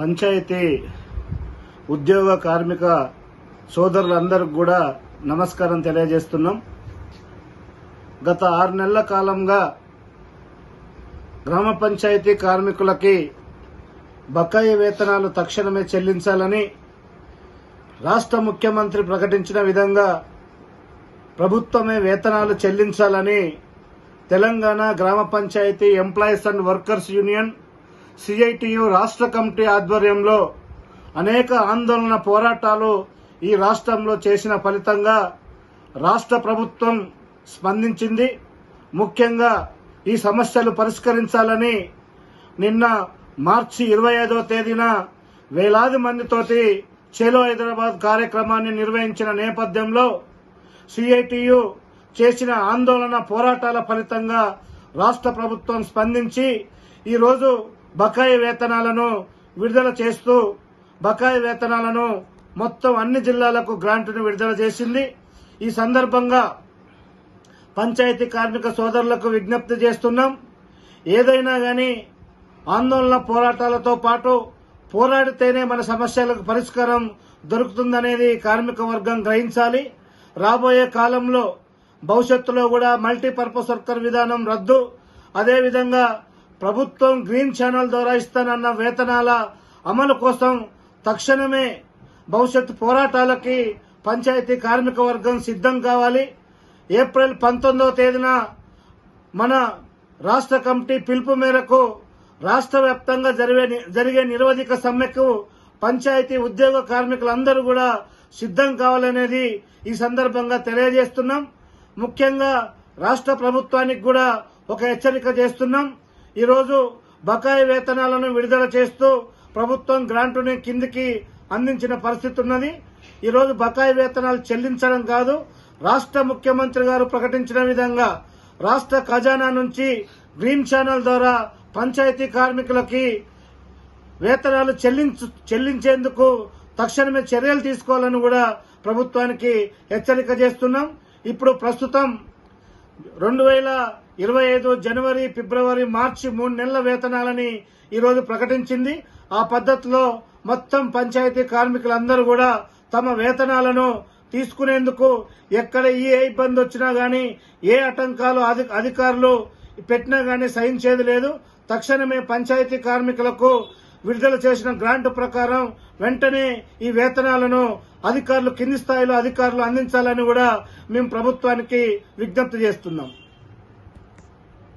పంచాయతీ ఉద్యోగ కార్మిక సోదరులందరికి కూడా నమస్కారం తెలియజేస్తున్నాం. గత ఆరు నెలల కాలంగా గ్రామ పంచాయతీ కార్మికులకి బకాయి వేతనాలు తక్షణమే చెల్లించాలని రాష్ట్ర ముఖ్యమంత్రి ప్రకటించిన విధంగా ప్రభుత్వమే వేతనాలు చెల్లించాలని తెలంగాణ గ్రామ panchayat employees and workers union CITU రాష్ట్ర కమిటీ ఆధ్వర్యంలో అనేక ఆందోళన పోరాటాలు ఈ రాష్ట్రంలో చేసిన ఫలితంగా రాష్ట్ర ప్రభుత్వం స్పందించింది. ముఖ్యంగా ఈ సమస్యలు పరిష్కరించాలని నిన్న మార్చి ఇరవై ఐదో తేదీన వేలాది మందితోటి చేలో హైదరాబాద్ కార్యక్రమాన్ని నిర్వహించిన నేపథ్యంలో సిఐటియు చేసిన ఆందోళన పోరాటాల ఫలితంగా రాష్ట్ర ప్రభుత్వం స్పందించి ఈరోజు బకాయి వేతనాలను విడుదల చేస్తూ బకాయి వేతనాలను మొత్తం అన్ని జిల్లాలకు గ్రాంట్ను విడుదల చేసింది. ఈ సందర్భంగా పంచాయతీ కార్మిక సోదరులకు విజ్ఞప్తి చేస్తున్నాం. ఏదైనా కానీ ఆందోళన పోరాటాలతో పాటు పోరాడితేనే మన సమస్యలకు పరిష్కారం దొరుకుతుందనేది కార్మిక వర్గం గ్రహించాలి. రాబోయే కాలంలో భవిష్యత్తులో కూడా మల్టీపర్పస్ వర్కర్ విధానం రద్దు. అదేవిధంగా ప్రభుత్వం గ్రీన్ ఛానల్ ద్వారా ఇస్తానన్న వేతనాల అమలు కోసం తక్షణమే భవిష్యత్ పోరాటాలకి పంచాయతీ కార్మిక వర్గం సిద్ధం కావాలి. ఏప్రిల్ పంతొమ్మిదవ తేదీన మన రాష్ట్ర కమిటీ పిలుపు మేరకు రాష్ట్ర వ్యాప్తంగా జరిగే జరిగే నిరవధిక సమ్మెకు పంచాయతీ ఉద్యోగ కార్మికులందరూ కూడా సిద్ధం కావాలనేది ఈ సందర్భంగా తెలియజేస్తున్నాం. ముఖ్యంగా రాష్ట్ర ప్రభుత్వానికి కూడా ఒక హెచ్చరిక చేస్తున్నాం. ఈరోజు బకాయి వేతనాలను విడుదల చేస్తూ ప్రభుత్వం గ్రాంటుని కిందికి అందించిన పరిస్థితి ఉన్నది. ఈరోజు బకాయి వేతనాలు చెల్లించడం కాదు రాష్ట్ర ముఖ్యమంత్రి గారు ప్రకటించిన విధంగా రాష్ట్ర ఖజానా నుంచి గ్రీన్ ఛానల్ ద్వారా పంచాయతీ కార్మికులకి వేతనాలు చెల్లించు చెల్లించేందుకు తక్షణమే చర్యలు తీసుకోవాలని కూడా ప్రభుత్వానికి హెచ్చరిక చేస్తున్నాం. ఇప్పుడు ప్రస్తుతం రెండు వేల ఇరవై ఐదు జనవరి ఫిబ్రవరి మార్చి మూడు నెలల వేతనాలని ఈరోజు ప్రకటించింది. ఆ పద్ధతిలో మొత్తం పంచాయతీ కార్మికులందరూ కూడా తమ వేతనాలను తీసుకునేందుకు ఎక్కడ ఏ ఇబ్బంది వచ్చినా గాని ఏ ఆటంకాలు అధికారులు పెట్టినా గాని సహించేది లేదు. తక్షణమే పంచాయతీ కార్మికులకు విడుదల చేసిన గ్రాంట్ ప్రకారం వెంటనే ఈ వేతనాలను అధికారులు కింది స్థాయిలో అధికారులు అందించాలని కూడా మేము ప్రభుత్వానికి విజ్ఞప్తి చేస్తున్నాం.